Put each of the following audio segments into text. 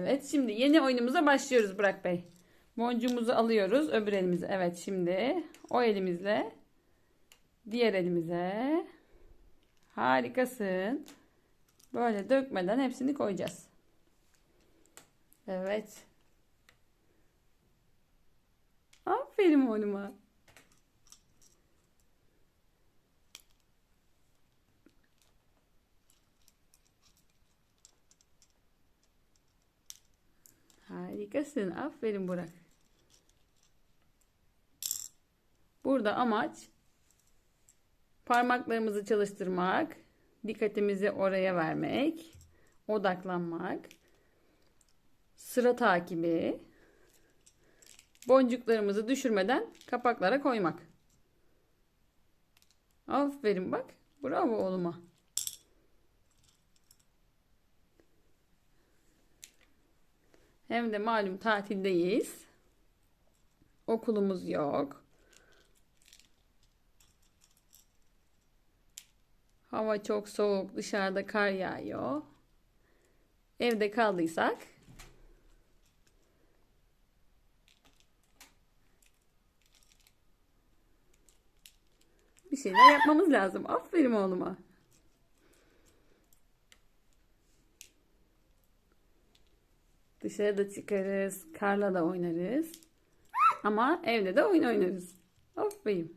Evet şimdi yeni oyunumuza başlıyoruz Burak Bey. Boncuğumuzu alıyoruz öbür elimize. Evet şimdi o elimizle diğer elimize. Harikasın. Böyle dökmeden hepsini koyacağız. Evet. Aferin oğluma. Harikasın. Aferin Burak. Burada amaç parmaklarımızı çalıştırmak, dikkatimizi oraya vermek, odaklanmak, sıra takibi, boncuklarımızı düşürmeden kapaklara koymak. Aferin bak. Bravo oğluma. Hem de malum tatildeyiz. Okulumuz yok. Hava çok soğuk, dışarıda kar yağıyor. Evde kaldıysak bir şeyler yapmamız lazım. Aferin oğluma. Dışarıda çıkarız, karla da oynarız. Ama evde de oyun oynarız. Aferin.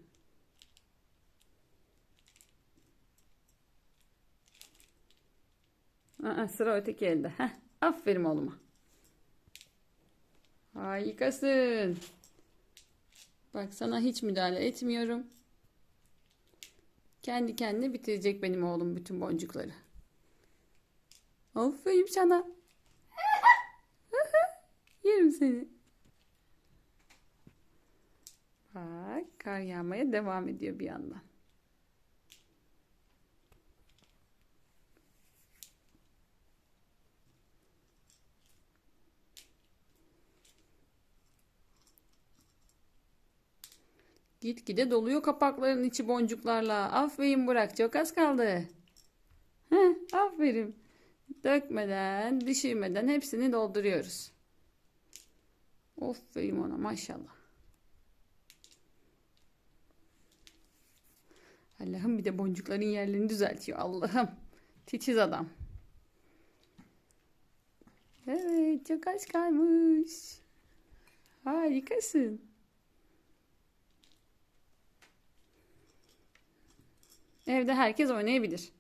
Aa, sıra öteki elde. Heh, aferin oğluma. Harikasın. Bak sana hiç müdahale etmiyorum. Kendi kendine bitirecek benim oğlum bütün boncukları. Aferin sana. Seni. Bak kar yağmaya devam ediyor bir yandan. Gitgide doluyor kapakların içi boncuklarla. Aferin Burak çok az kaldı. Heh, aferin. Dökmeden, düşürmeden hepsini dolduruyoruz. Aferin ona maşallah. Allah'ım bir de boncukların yerlerini düzeltiyor. Allah'ım. Titiz adam. Evet çok az kalmış. Harikasın. Evde herkes oynayabilir.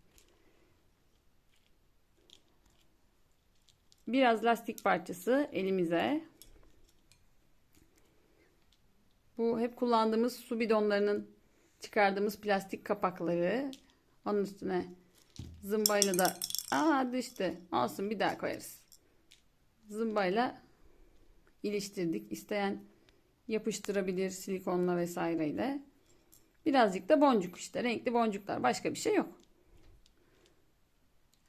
Biraz lastik parçası elimize. Bu hep kullandığımız su bidonlarının çıkardığımız plastik kapakları. Onun üstüne zımbayla da aa düştü. Olsun bir daha koyarız. Zımbayla iliştirdik. İsteyen yapıştırabilir silikonla vesaireyle. Birazcık da boncuk işte. Renkli boncuklar. Başka bir şey yok.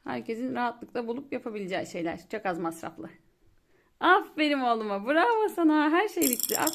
Herkesin rahatlıkla bulup yapabileceği şeyler. Çok az masraflı. Aferin oğluma. Bravo sana. Her şey bitti.